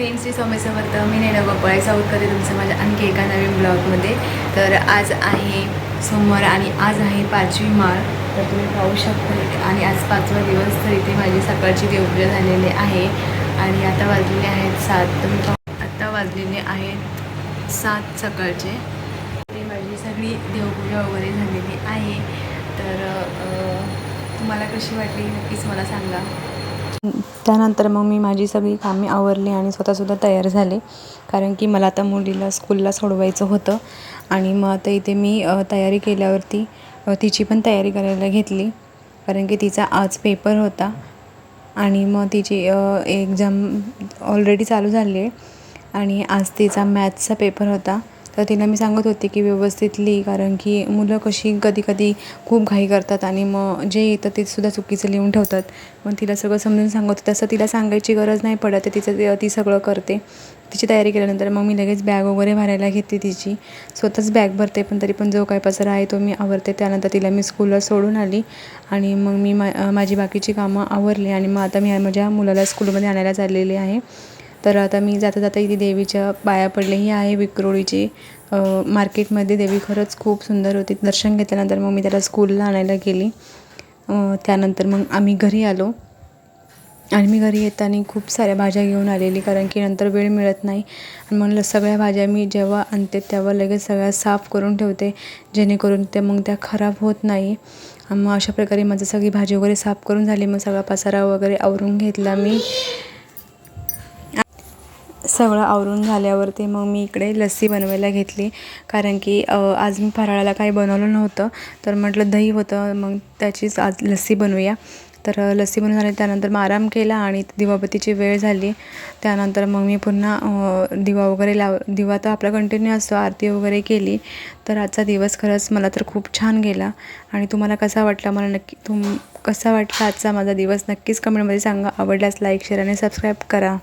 Friends Shri Swami Samarth मी नैना गोपाळे साऊथ करते तुमचं माझ्या आणखी एका नवीन ब्लॉगमध्ये. तर आज आहे सोमवार आणि आज आहे पाचवी माळ. तर तुम्ही पाहू शकता आणि आज पाचवा दिवस तर इथे माझी सकाळची देवपूजा झालेली आहे. आणि आता वाजलेले आहेत सात. तुम्ही पाहू आत्ता वाजलेले आहेत सात सकाळचे. ते माझी सगळी देवपूजा वगैरे झालेली आहे. तर तुम्हाला कशी वाटली नक्कीच मला सांगा. त्यानंतर मग मी माझी सगळी कामे आवरली आणि स्वतःसुद्धा तयार झाले. कारण की मला आता मुलीला स्कूलला सोडवायचं होतं आणि मग आता इथे मी तयारी केल्यावरती तिची पण तयारी करायला घेतली. कारण की तिचा आज पेपर होता आणि मग तिची एक्झाम ऑलरेडी चालू झाली आहे. आणि आज तिचा मॅथ्सचा पेपर होता. तर तिला मी सांगत होते की व्यवस्थित लिही कारण की मुलं कशी कधी कधी खूप घाई करतात आणि मग जे येतं ते सुद्धा चुकीचं लिहून ठेवतात. मग तिला सगळं समजून सांगत होते. तसं तिला सांगायची गरज नाही पडत आहे तिचं ती सगळं करते. तिची तयारी केल्यानंतर मग मी लगेच बॅग वगैरे भरायला घेते तिची. स्वतःच बॅग भरते पण तरी पण जो काय पसारा आहे तो मी आवरते. त्यानंतर तिला मी स्कूलला सोडून आली आणि मग मी मा माझी बाकीची कामं आवरली आणि मग आता मी माझ्या मुलाला स्कूलमध्ये आणायला चाललेली आहे. तर आता मी जाता जाता इथे देवीच्या पाया पडले ही आहे विक्रोळीची. मार्केटमध्ये देवी खरंच खूप सुंदर होती. दर्शन घेतल्यानंतर मग मी त्याला स्कूलला आणायला गेली. त्यानंतर मग आम्ही घरी आलो. आणि मी घरी येताना खूप साऱ्या भाज्या घेऊन आलेली कारण की नंतर वेळ मिळत नाही. आणि म्हणलं सगळ्या भाज्या मी जेव्हा आणते तेव्हा लगेच सगळ्या साफ करून ठेवते जेणेकरून ते मग त्या खराब होत नाही. मग अशा प्रकारे माझं सगळी भाजी वगैरे साफ करून झाली. मग सगळा पसारा वगैरे आवरून घेतला मी. सगळं आवरून झाल्यावरती मग मी इकडे लस्सी बनवायला घेतली. कारण की आज मी फराळाला काही बनवलं नव्हतं. तर म्हटलं दही होतं मग त्याचीच आज लस्सी बनवूया. तर लस्सी बनवून झाली त्यानंतर मग आराम केला आणि दिवाबत्तीची वेळ झाली. त्यानंतर मग मी पुन्हा दिवा वगैरे लाव दिवा तर आपला कंटिन्यू असतो आरती वगैरे केली. तर आजचा दिवस खरंच मला तर खूप छान गेला. आणि तुम्हाला कसा वाटला मला नक्की तुम कसा वाटला आजचा माझा दिवस? नक्कीच कमेंटमध्ये सांगा. आवडल्यास लाईक शेअर आणि सबस्क्राईब करा.